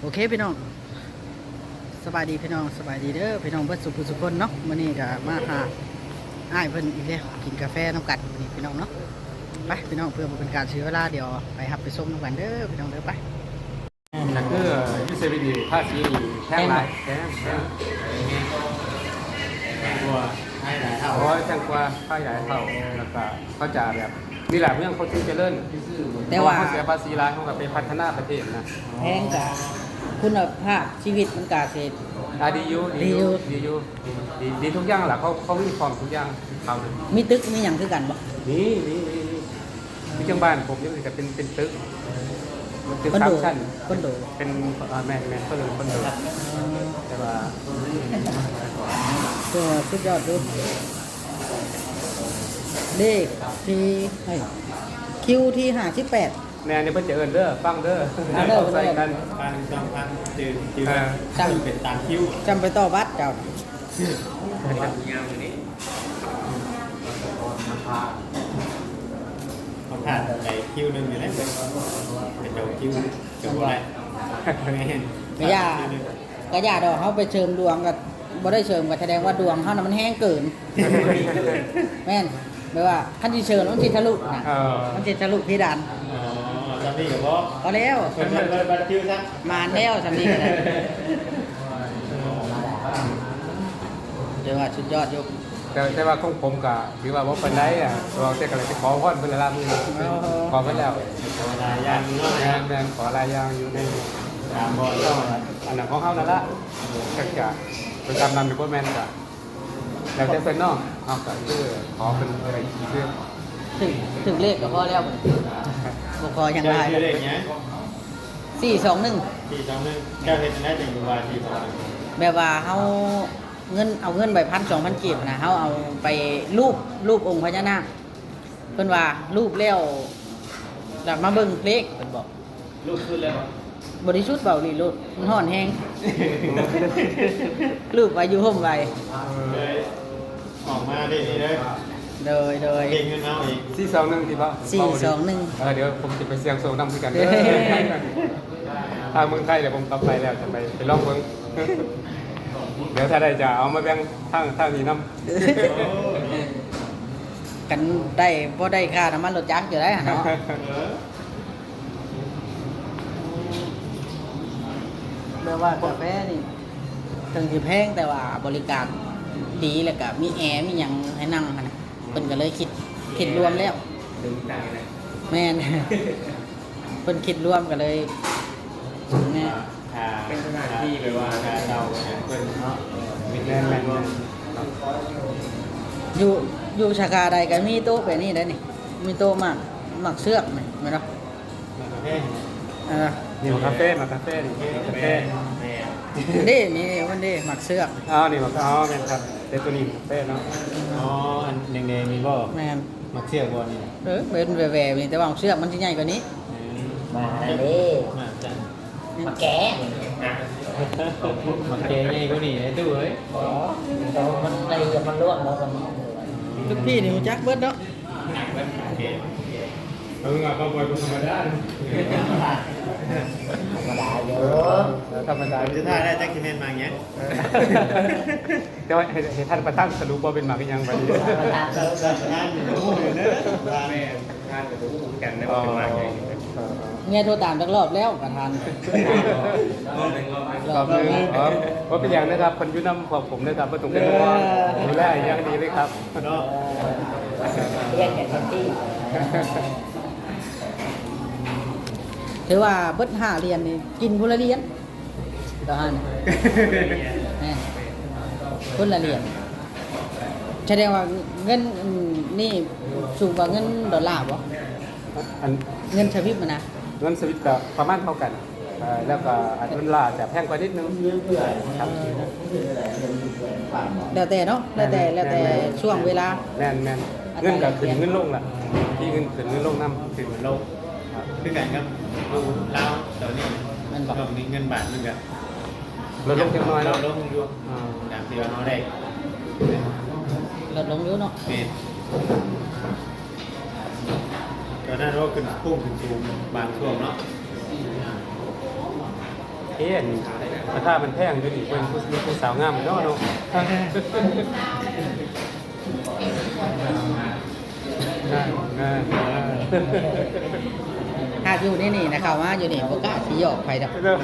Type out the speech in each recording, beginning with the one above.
โอเคพี่น้องสบายดีพี่น้องสบายดีเด้อพี่น้องเบิดสุขสุขคนเนาะมื้อนี้ก็มาหาอ้ายเพิ่นอีกแล้วกินกาแฟน้ำกันมื้อนี้พี่น้องเนาะไปพี่น้องเพื่อบ่เป็นการเสียเวลาเดี๋ยวไปหับไปส้มน้ำกันเด้อพี่น้องเด้อไปแต่คือยูเซบีดีภาษีแพงหลายแพงแพงตัวให้หลายเท่าเพราะว่าแพงกว่าค่าใหญ่เท่าแล้วก็เขาจะแบบนี่แหละเรื่องเขาถึงเจริญแต่ว่าเขาเสียภาษีร้ายเขาก็ไปพัฒนาประเทศนะแพงกะ คุณภาพชีวิตมันกะสิอาดียูดียูดียูดีดีทุกอย่างแหละเขาเขามีความทุกอย่างเขาเลยมีตึกมีหยังคือกันบ่นี่นี่นี่นี่ที่จังบ้านผมยังจะเป็นเป็นตึกตึกคอนสาโดมชั้นคอนโดเป็นอ่าแม่นแม่นก็เลยคอนโดแต่ว่าตัวสุดยอดดูเลขที่เฮ้ยคิวที่58แม่นี่เพิ่นจะเอิ้นเด้อฟังเด้อเอาเด้อ ใส่กันพันสองพันจืดจืดเออจังเป็นตามคิวจำไปต่อบัตรเจ้างามอย่างนี้เขาผ่านไปคิวหนึ่งอยู่แล้วเป็นเจ้าคิวเจ้าอะไรไม่เห็นก็ย่าก็ย่าดอกเขาไปเชิมดวงกับบ่ได้เชิมก็แสดงว่าดวงเขาน่ะมันแห้งเกินแม่นแปลว่าขั้นที่เชิญมันสิทะลุนะเออ มันสิทะลุเพดานอ๋อ จำนี่กับว่าพอแล้วเป็นเป็นบัตรคิวซะมาแล้วสำนีเลยเดี๋ยวว่าชุดยอดยกแต่แต่ว่าของผมก็ถือว่าบ่ปานใดอะเราแต่ก็เลยไปขอพรเพิ่นละละมื้อนี้ขอเพิ่นแล้วเวลายานน้อยแม่นแม่นขอหลายอย่างอยู่ในตามบอลก็ต้องอันนั้นของเฮานั่นละก็จะเป็นตามนั้นบ่แม่นก็แล้วแต่เพิ่นเนาะเฮาก็คือขอเพิ่นอะไรอีกเรื่องถึงถึงเลขก็พอแล้ว บ่พอยังได้เด็กเนี้ยสี่สองหนึ่งที่จำนึงเจ้าเห็นได้ถึงวันที่สองแบบว่าเฮาเงินเอาเงินใบพันสองพันกีบนะเฮาเอาไปรูปรูปองค์พญานาคเพิ่นว่ารูปแล้วแล้วมาเบิ่งเลขเพิ่นบอกลูกขึ้นแล้วบริสุทธิ์เบาลีรถมันห่อนแห้งรูปไว้อยู่ห่มไว้ออกมาได้ดีเลย โดยโดยเก่งเงินเอาอีก421ที่บ่สี่สองหนึ่งเออเดี๋ยวผมจะไปเสี่ยงโชคนำคือกันเด้อเฮ้ยทางเมืองไทยเดี๋ยวผมกลับไปแล้วจะไปไปลองเบิ่งเดี๋ยวถ้าได้จะเอามาแบ่งทางทางนี้นำกันได้บ่ได้ค่าน้ำมันรถจักรอยู่ได้วเนาะเออแปลว่ากาแฟนี่ถึงสิแพงแต่ว่าบริการดีแล้วก็มีแอร์มีหยังให้นั่งหั่นน่ะ เพิ่นก็เลยคิดคิดรวมแล้วดึงใจเลยแม่น เพิ่นคิดรวมกันเลยแม่ถ้าเป็นสถานที่แบบว่าถ้าเราเป็นเนาะมีแม่แน่นนแม่นแน่นแม่นอยู่อยู่สาขาใดก็มีโต๊ะแบบนี้ได้นี่ มีโต๊ะหมักหมักเชือกนี่แม่นเนาะแน่นเออนี่มาคาเฟ่มาคาเฟ่นี่คาแน่เฟ่นแน่นนี่นี่วันนี้หมักเชือกอ้าวนี่มาอ๋อแม่นครับเดตัวนี้คาเฟ่เนาะอ๋ออันแดงๆมี บ่แม่นมาเที่ยวบ่นี่เออเป็นแหวๆนี่แต่ว่าเชือกมันสิใหญ่กว่านี้มาเด้มาจังมาแกะมาเกยใหญ่กว่านี่ไอ้ตู้เอ้ยแต่มันในมันล่วงแล้วกันทุกพี่นี่รู้จักเบิดเนาะ โอเคเออก็บ่อยธรรมดาธรรมดาอยู่ธรรมดาจะถ่ายได้แจ็คกินเนนมาอย่างเงี้ยเดี๋ยวให้ให้ท่านประธานสรุปว่าเป็นหมากยังบัดนี้งานอยู่เนอะแม่งานกับตู้กันได้อ๋อว่าเป็นมาอย่างเงี้ยเมียโทรตามจักรอบแล้วประธานขอบคุณอ๋อว่าเป็นอย่างนะครับคนอยุ่นำขอบผมนะครับว่าตรงเป็นว่าดูแลอย่างดีเลยครับเนาะเรียกแก่ที่ ถือว่าเบิดห้าเรียนนี่กินคนละเรียนต่อหันแม่คนละเรียนแสดงว่าเงินอืมนี่สูงกว่าเงินดอลลาร์บ่อันเงินสวิปมันนะเงินสวิตก็ประมาณเท่ากันเอ่อแล้วก็อันเงินลาจะแพงกว่านิดนึงครับแล้วแต่เนาะแล้วแต่แล้วแต่ช่วงเวลา แม่นแม่นเงินก็ขึ้นเงินลงล่ะที่เงินขึ้นเงินลงน้ำขึ้นเหมือนโลก คือกันครับดูเล่าตอนนี้มันบอกตอนนี้เงินบาทมันก็ลดลงเล็กน้อยเราเนาะลงอยู่อ่าตามที่ว่าเราได้ลดลงเยอะเนาะเป็นตอนนั้นเราขึ้นพุ่งขึ้นสูงบางช่วงเนาะเอ็นราคามันแพงอยู่นี่เป็นผู้มีผู้สาวงามเนาะเนาะนั่นนั่นนั่น ถ้าอยู่นี่นี่นะเขาว่าอยู่นี่บ่กล้าสิหยอกไปดอกเนาะ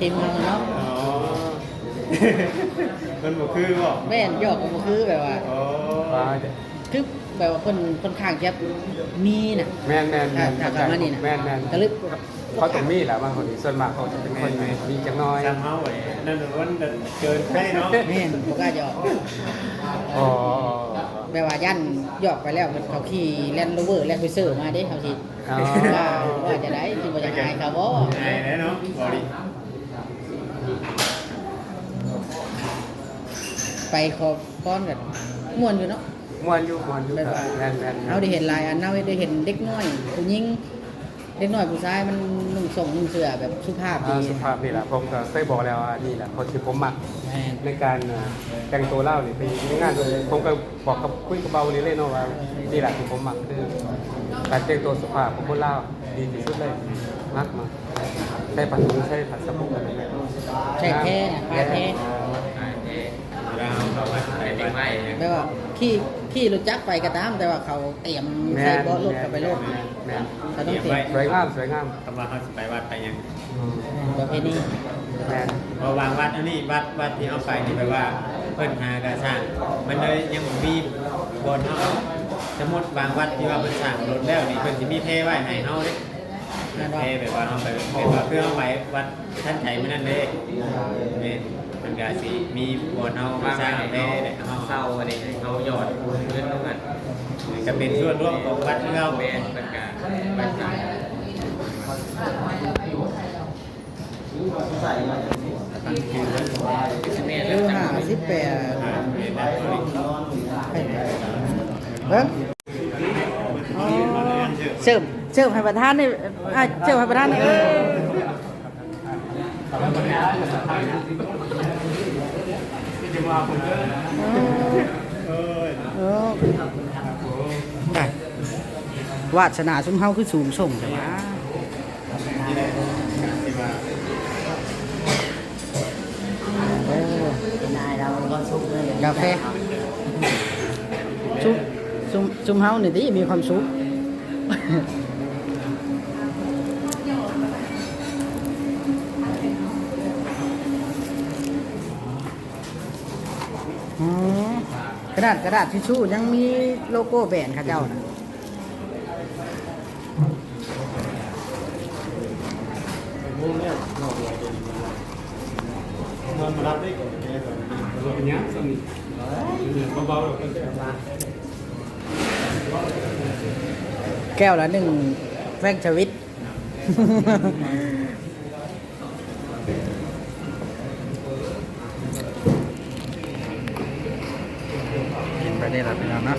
ทีมเมืองเนาะอ๋อมันบ่คือบ่แม่นหยอกก็บ่คือแบบว่าอ๋อฟ้าเด้อคือแบบว่าคนค่อนข้างจะมีน่ะแม่นแม่นถ้าแม่นถ้ากลับมานี่น่ะแม่นแม่นก็เลยเขาต้องมีแหละบางคนส่วนมากเขาจะเป็นคนมีจังน้อยจำเฮาไว้นั่นมันเกินไปเนาะแม่นบ่กล้าหยอกอ๋อ แบบว่ายันหยอกไปแล้วมันเขาขี่แลนด์โรเวอร์แลนด์ไปเซอร์มาเด้เขาสิอ๋อ ว่าว่าจะได้ที่บ่จะอายเขาบ่ไอ้แน่เนาะบ่ดิไปขอพรกันม่วนอยู่เนาะ มวนอยู่มวนอยู่แบบว่า แม่นแม่นเราได้เห็นหลายอันเราได้เห็นเด็กน้อยผู้หญิง เด็กน้อยผู้ชายมันนุ่งส่งนุ่งเสื้อแบบสุภาพอ่าดีสุภาพนี่แหละผมก็เคยบอกแล้วว่านี่แหละคนที่ผมมักแม่นในการเอ่อแต่งตัวเล่านี่ไปงานเลยผมก็บอกกับคุยกับเบานี่เลยเนาะว่านี่แหละที่ผมมักคือการแต่งตัวสุภาพของคนเล่าวดีที่สุดเลยมักมาใช้ผัดถุงใช้ผัดสมุนอะไรเนี่ยใช่แท้ผ้าแท้ เวลาเราเข้ามาใส่บ้านแปลว่าขี่ ขี่รถจักรไปก็ตามแต่ว่าเขาเตรียมแม่ใส่นเบาะรถเข้าไปรถแม่นแม่นเขาต้องเตรียมสวยงามสวยงามคำว่าเขาสิไปวัดไปยังอืมประเพณีแม่นพอวางวัดอันนี้วัดวัดที่เอาไปนี่แปลว่าเพิ่นหากระสร้างมันเลยยังบ่มีบนเฮาสมมุติวางวัดที่ว่าเพิ่นสร้างรถแล้วนี่เพิ่นสิมีเทไว้ให้เฮาเด้นั่นว่าเทแบบว่าเอาไปแบบว่าเพื่อเอาไปวัดท่านไทยมื้อนั้นเด้แม่นมันก็สิมีบนเฮาสร้างเทได้เฮาเศร้าอันนี้ให้เขาหยอดเงินตรงนั้นก็เป็นส่วนร่วมของวัดเราแมนเป็นการเป็นการเรือห้าสิบแปดอ่าเห็นได้ตัวนี้เบิ้งเสิร์ฟเสิร์ฟให้ประธานนี่อะเสิร์ฟให้ประธานนี่เออเอ้ยเออไป วาสนาซุมเฮาคือสูงส่งแต่ว่านี่แหละที่ว่าเออนายเราก็สุขเลยกาแฟซุมซุมซุมเฮานี่ที่มีความสุข อ๋อกระ ดาษกระดาษทิชชู่ยังมีโลโก้แบรนด์ค่ะเจ้านะนอนมารับได้ก่อนแกก่อนเราเป็นยังสนิทเบาๆเราเป็นแก้วละหนึ่งแฟงชวิต น้อง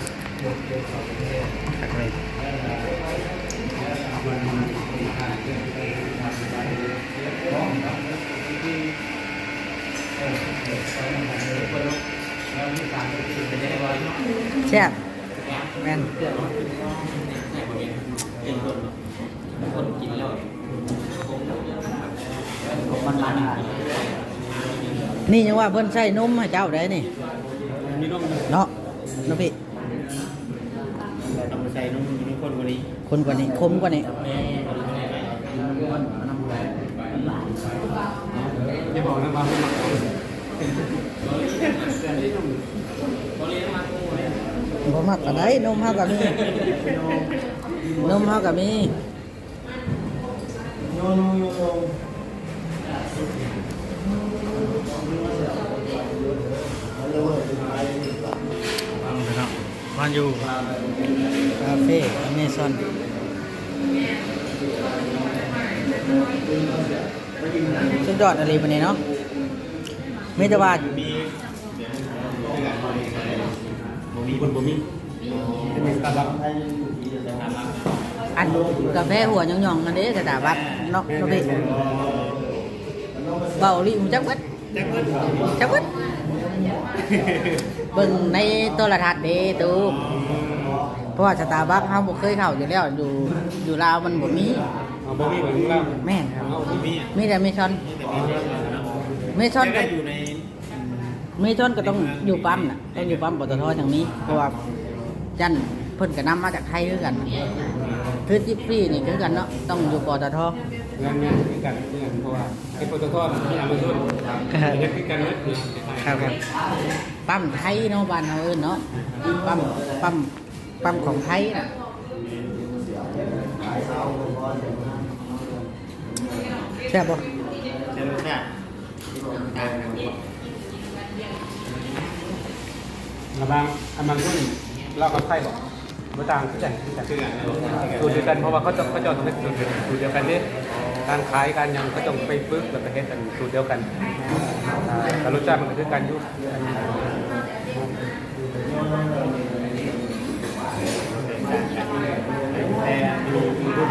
นะขักเลยแซ่บแม่นคนกินแล้วนี่ยังว่าเพิ่นใส่นมให้เจ้าได้นี่มีน้องเนาะเนาะพี่ ต้องใส่นุ่มนุ่มคนกว่านี้ คนกว่านี้คมกว่านี้บอกนะว่าไม่มักบ่มักปานใดนมเฮาก็มีนมเฮาก็มีโยนโยน โยนมันอยู่คาเฟ่อเมซอนสุดยอดอะไรปานนี้เนาะมีแต่ว่ามีบ่มีคนบ่มีมีตาลับอันกาแฟหัวหย่องๆอันนี้สถาบัตเนาะเนาะพี่เบาลิมจักเวัดจักเพิ่นจักเวัด เบิ่งในโทรทัศน์เด้ตูเพราะว่าสตาร์บัคเฮาบ่เคยเข้าอยู่แล้วอยู่อยู่ลาวมันบ่มีเอาบ่มีบ่มีแล้วแม่นครับเอาบ่มีมีมีแต่เมชอนนี่แต่มีเรื่องเนาะเมชอนจะก็ได้อยู่ในเมชอนก็ต้องอยู่ปั๊มน่ะต้องอยู่ปั๊มปตทอย่างนี้เพราะว่าจันเพิ่นก็นำมาจากไทยคือกันคือจิปปี้นี่คือกันเนาะต้องอยู่ปตท งานงานคือกันคือกันเพราะว่าไอ้ปตทมันมีอามาซอนครับเฮ็ดคือกันเนอะ ครับครับปั๊มไทยเนาะบ้านเราเอิ้นเนาะปั๊มปั๊มปั๊มของไทยน่ะแซ่บบ่เจอแค่ต่างกันบ่ระบางอามาซอนเรากับไทยบอก บ่ต่างคือกันคือกันคือกันเนาะสูตรเดียวกันเพราะว่าเขาจะเขาจะต้องสูตรเดียวสูตรเดียวกันนี่การขายการยังเขาต้องไปฝึกแล้วก็เฮ็ดกันสูตรเดียวกันอ่าแต่รสชาติมันก็คือกันยู่แต่อยู่อยู่รุ่น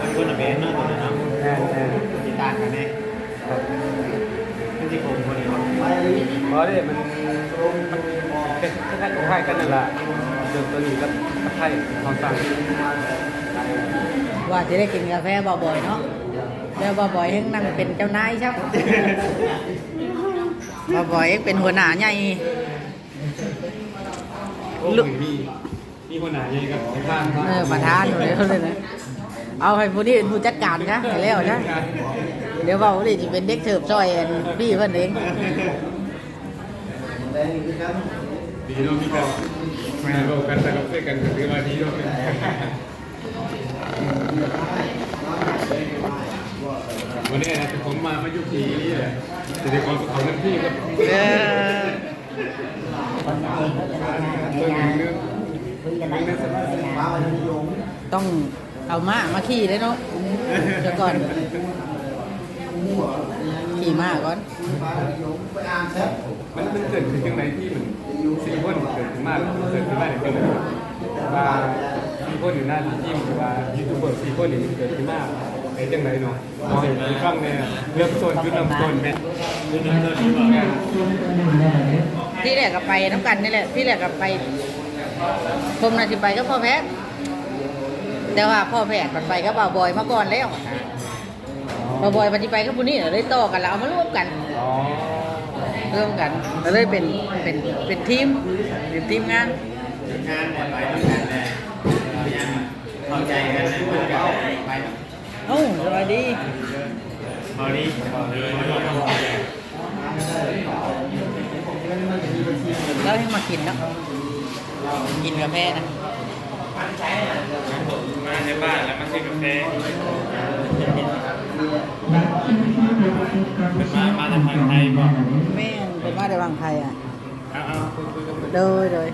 มันคนละแบบเนาะตัวนั้นเนาะแน่แน่ที่ต่างกันแน่ครับมันคนนี้เนาะเพราะนี่มันมันเป็นคล้ายๆคล้ายๆกันนั่นแหละ เดิมตัวนี้กับกับไทยความต่างว่าจะได้กินกาแฟบ่อยๆเนาะแล้วบ่อยๆให้นั่งเป็นเจ้านายครับบ่อยๆให้เป็นหัวหน้าใหญ่โอ้ลุยมีมีคนไหนยังกับในบ้านเออประธานอยู่เลยเขาเลยนะเอาให้ผู้นี้เป็นผู้จัดการนะให้แล้วนะเดี๋ยวเว่าผู้นี้จะเป็นเด็กเสิร์ฟซอยอันพี่เพิ่นเอง ดีเนาะมีกันม่เรากันแต่เราช่วยกันถือว่าดีเนาะวันนี้นะผมมามายู่ที่นี่แหละจะได้ความสุขของน้ำพี่ก็เออเรื่องนึงเรื่องเรื่องสบายต้องเอาม้ามาขี่เลยเนาะเดี๋ยวก่อนขี่มาก่อนมันมันเกิดขึ้นยังไงที่มัน ซีคนเกิดขึ้นมาเกิดขึ้นมากเกิดว่าซีคนอยู่หน้าทีมหรือว่ายูทูบเบอร์ซีคนนี่เกิดขึ้นมาไอ้จังไหนเนาะมองเห็นฟังเนี่ยเริ่มต้นจุดเริ่มต้นแม่คือเริ่มต้นที่บอกแม่ที่แรกก็ไปน้ำกันนี่แหละที่แรกก็ไปผมนาจะไปก็พ่อแพทย์แต่ว่าพ่อแพทย์มันไปก็บ่าวบอยมาก่อนแล้วบ่าวบอยปฏิไปก็ผู้นี้เลยต่อกันแล้วเอามาร่วมกันอ๋อ ร่วมกันก็เลยเป็นเป็นเป็นทีมเป็นทีมงานงานเนี่ยไปทำงานเนี่ยเรายังเข้าใจกันนะมันก็ไปเอ้าสบายดีพอดีพอดีแล้วให้มากินเนาะกินกาแฟนะมาในบ้านแล้วมาซื้อกาแฟ เป็นมามาจากทางไทยบอกแม่นเป็นว่าได้วางไทยอะเอาเอาคุยคุยกันโดยโดย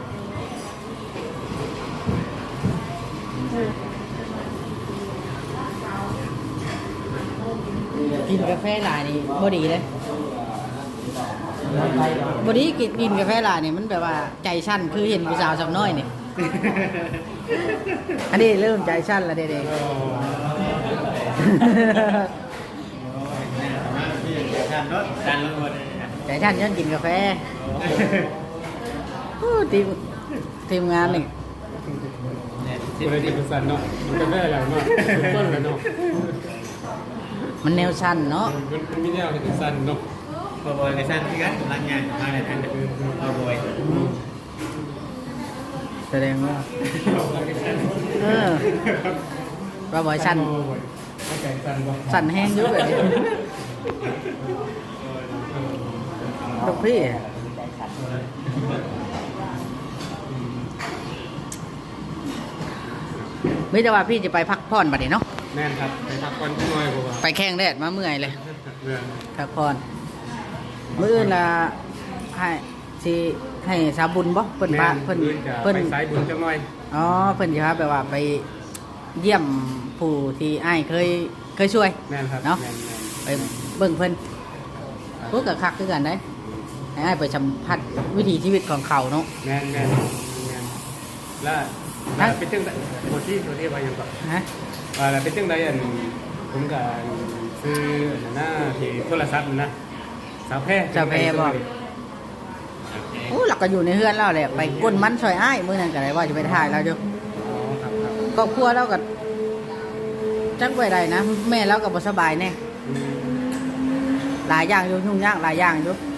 กินกาแฟหลายนี่บ่ดีเลยบ่ดีกินกินกาแฟหลายนี่มันแบบว่าใจสั้นคือเห็นผู้สาวสาวน้อยนี่อันนี้เริ่มใจสั้นแล้วเด็กมาที่ ชันรถชันรถหมดเลยๆใจสั้นย้อนกินกาแฟทีมทีมงานนี่คนละที่เป็นสันเนาะมันก็ได้หลายมากต้นกันเนาะมันแนวสั้นเนาะมันมีแนวที่เป็นสันเนาะบอยกับชันที่กันรังงานมาในทางคือพอบอยแสดงว่าเออว่าบอยสั้นไม่ไก่สันบ่สั้นแห้งเยอะเลย ลูกพี่ไม่แต่ว่าพี่จะไปพักผ่อนบัดนี้เนาะแม่นครับ ไปพักผ่อนจักหน่อยบ่ว่าไปแข่งแดดมาเมื่อยเลยเรื่องพักผ่อนมื้ออื่นละให้สิให้สาบุญบ่เพิ่นพาแม่เพิ่นจะเพิ่นไปสายบุญจักหน่อยอ๋อเพิ่นสิครับแบบว่าไปเยี่ยมผู้ที่อ้ายเคยเคยช่วยแม่นครับเนาะแม่นแม่นไปเบิ่งเพิ่นพวกกับคักคือกันได้ ให้อ้ายไปสัมผัสวิถีชีวิตของเขาเนาะแม่นแม่นแม่นแล้วฮะแล้วเป็นจังไดโมที่โมที่ว่าหยังก่อนฮะว่าแล้วเป็นจังไดอันผมก็ซื้ออันนั้นนะที่โทรศัพท์นั่นนะสาวแพร่เจ้าแพรบอกโอ้หลักก็อยู่ในเฮือนเราแหละไปก้นมันซอยอ้ายมื้อนั้นก็ได้ว่าจะไปถ่ายเราอยู่อ๋อครับครับครอบครัวเราก็จักไว้ได้นะ แม่เราก็บ่สบายแน่อืมหลายอย่างอยู่ยุ่งยากหลายอย่างอยู่ค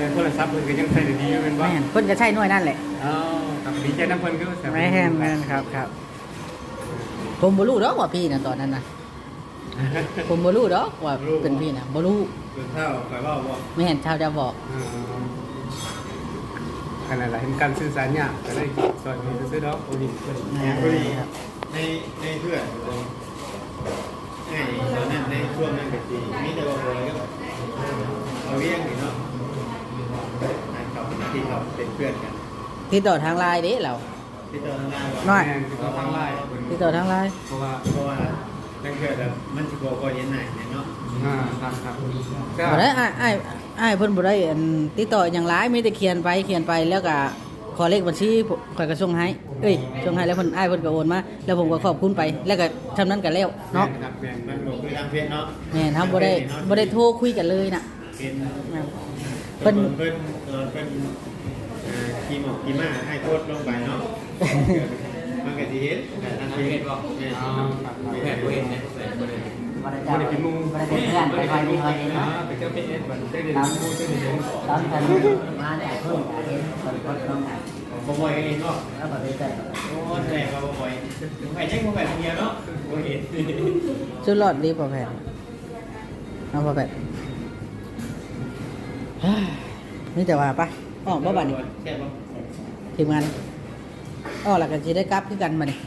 รับแต่โทรศัพท์เพิ่นก็ยังใช้ได้ดีอยู่แม่นบ่แม่นเพิ่นก็ใช้หน่วยนั่นแหละอ๋อครับดีใจนํเพิ่นคือแต่แม่นแม่นครับครับ ผมบ่รู้ดอกว่าพี่น่ะตอนนั้นน่ะผมบ่รู้ดอกว่าเป็นพี่น่ะบ่รู้คือเท่าไปว่าบ่แม่นชาวจะบอกอืมขนาดละเห็นการสื่อสารยากก็เลยสอนให้ซื้อๆดอกโอ้นี่เพิ่นแม่นครับในในเพื่อนไอ้ตอนนั้นในช่วงนั้นก็สิมีแต่ว่าบ่ก็เอาเลี้ยงนี่เนาะไอ้เขา ที่เขาเป็นเพื่อนกันติดต่อทางไลน์เด้เรา ที่ตอนนั้นน้อยแม่นคือเขาทางไลน์ติดต่อทางไลน์เพราะว่าเพราะว่านั่นคือแบบมันสิบ่ก็เห็นหน้าเนี่ยเนาะอ่าครับครับก็บ่ได้อ้ายอ้ายอ้ายเพิ่นบ่ได้อันติดต่อหยังหลายมีแต่เขียนไปเขียนไปแล้วก็ขอเลขบัญชีข่อยก็ส่งให้เอ้ยส่งให้แล้วเพิ่นอ้ายเพิ่นก็โอนมาแล้วผมก็ขอบคุณไปแล้วก็ทำนั้นก็แล้วเนาะแม่ครับแม่นมันบ่คือทางเพจเนาะแม่นเฮาบ่ได้บ่ได้โทรคุยกันเลยน่ะเป็นแม่นเพิ่เพิ่นนเพิ่น เออเพิ่นอ่าขี่หมอกขี่ม้าให้โพสต์ลงไปเนาะมันก็สิเห็นแต่ทางเพจบอกเนี่ยอ๋อครับครับแผนตัวเองเนี่ยแผนตัวเองบ่ได้เป็นหมู่บ่ได้เป็นเพื่อนไปคอยดีคอยเห็นอ่าเนาะเป็นเจ้าเป็นเอสบัดได้เรียนหมู่ได้เรียนตอนกันมาเนี่ยเพิ่นก็เห็นเพิ่นก็ต้องการบ่บ่อยเองเนาะแล้วก็ได้ใจโอ้แสดงว่าบ่บ่อยไปแจ้งบ่แบบเดียวเนาะบ่เห็นสุดรอดดีพอแพทย์เอาพอแพทย์เฮ้ย นี่แต่ว่าปะออกบ่บัดนี้แค่บ่ทีมงานออกแล้วก็สิได้กลับคือกันบัดนี้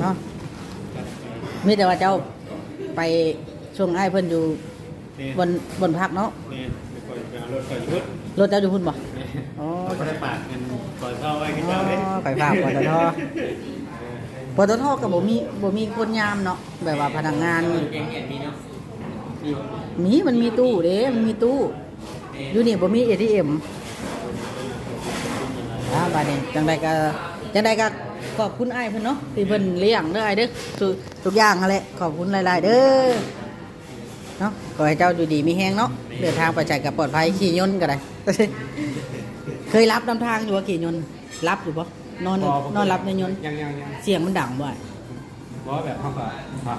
เนาะมีแต่ว่าเจ้าไปช่วงอ้ายเพิ่นอยู่บนบนพักเนาะเนี่ยไปก่อนไปเอารถก่อนชุดรถเจ้าอยู่พุ่นบ่อ๋อเขาได้ปากกันก่อนเข้าไว้กันอ๋เจ้าเด้อไปฝากปตทปตทก็บ่มีบ่มีคนยามเนาะแบบว่าพนักงานเก่งเห็น มีเนาะมีมีมันมีตู้เด้มันมีตู้อยู่นี่บ่มี ATM อ่าบาดนี้จังใดก็จังใดก็ขอบคุณอ้ายเพิ่นเนาะที่เพิ่นเลี้ยงเด้ออ้ายเด้อทุกทุกอย่างนั่นแหละขอบคุณหลาย ๆ เด้อเนาะขอให้เจ้าอยู่ดีมีแฮงเนาะเดินทางไปใจกับปลอดภัยขี่ยนต์ก็ได้ เคยรับนำทางอยู่ว่าขี่ยนต์รับอยู่บ่นอนนอนรับในยนต์ยังยังยังเสียงมันดังบ่อ้ายบ่แบบเขาก็ฝาก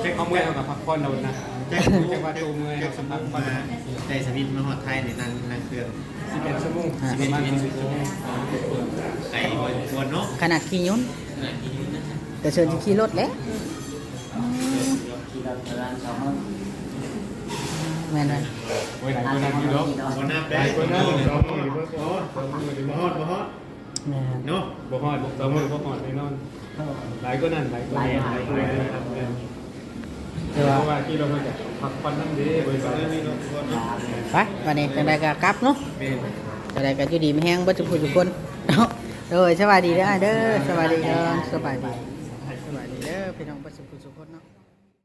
เช็คข้อมูลเอากับพักผ่อนเอานะ แจ้งจังหวัดตูเมืองแจ้งสสำมุนักกพัมากในสวิตมาฮอดไทยในนั่งนั่งเครื่อง11ชั่วโมงประมาณ11ชั่วโมงไอ้บนเนาะขนาดขี่ยนต์ขนาดที่นู้นนะแต่เชิญสิขี่รถแหล้วแม่นไหมโอ้ยหลายคนนั่งอยู่เนาะบนน้ำได้หลายคนนั่งอยู่สองมือบ่บ่ฮอดบ่ฮอดบ่ฮอดแม่นเนาะบ่ฮอดสองมือบ่ฮอดแน่นอนหลายคนนั่นหลายคนหลายคน ครับแต่เพว่าราะว่าที่เรามาจากพักผ่อนนั่นเด้บริษัทนั้นนี่เนาะไปวันนี้จังใดก็กลับเนาะแม่จังใดก็อยู่ดีไม่แห้งบ่ทุกผู้ทุกคนเนาะโดยสวัสดีเด้ออ้ายเด้อสวัสดีเด้อสบายดีสบายดีเด้อพี่น้องบ่ทุกผู้ทุกคนเนาะ